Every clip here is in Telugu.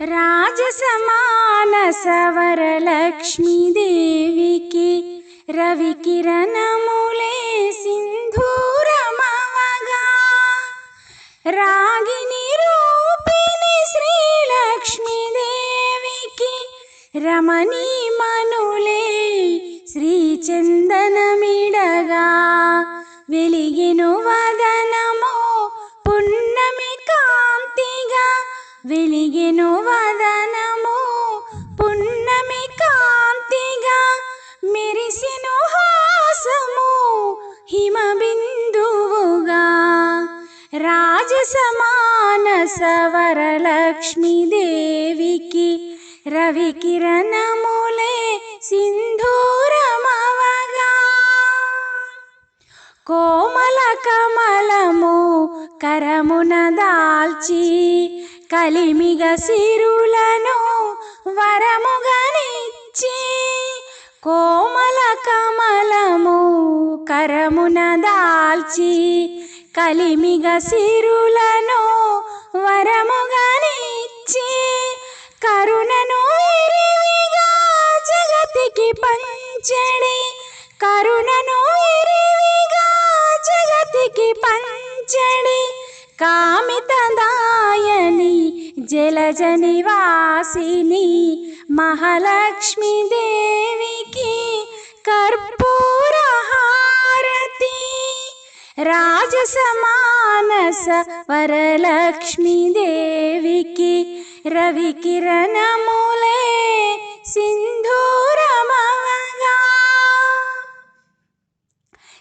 రాజసమాన సవరలక్ష్మీదేవికి రవికిరణములే సింధూరమవగా. రాగిని రూపిణి శ్రీలక్ష్మీదేవికి రమణీ మనులే శ్రీచందనమిడగా. వెలిగిను వదనమో పున్నమి కాంతిగా వెలిగెను సమాన రాజసమానసవరలక్ష్మీదేవికి రవికిరణములే సింధూరమవగా. కోమల కమలము కరమున దాల్చి కలిమిగ సిరులను వరముగనిచ్చి కోమల కమలము కరమున దాల్చి కలిమిగ సిరులను వరముగానిచ్చి కరుణను ఎరివిగా జగతికి పంచడి కరుణను ఎరివిగా జగతికి పంచడి కామితదాయని జలజ నివాసిని మహాలక్ష్మి దేవికి రాజసమానస వరలక్ష్మీదేవికి రవికిరణములే సింధూరమగా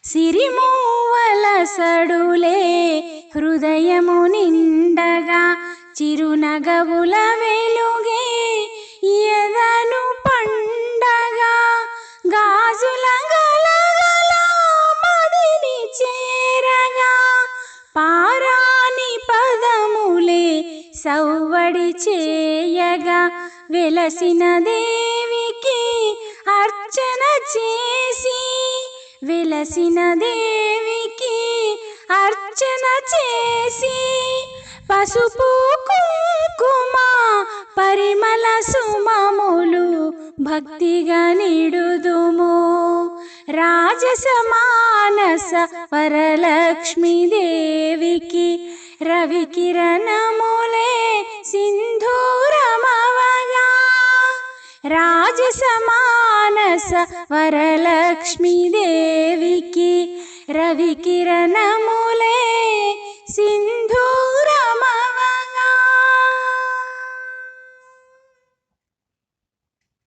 సిరిమూవల సడులే హృదయము నిండగా సౌవడి చేయగా వెలసిన దేవికి అర్చన చేసి వెలసిన దేవికి అర్చన చేసి పసుపు కుంకుమ పరిమళ సుమములు భక్తిగా నిడుదుము. రాజసమానస వరలక్ష్మి దేవికి राजसमानस वरलक्ष्मीदेवी की रविकिरणम्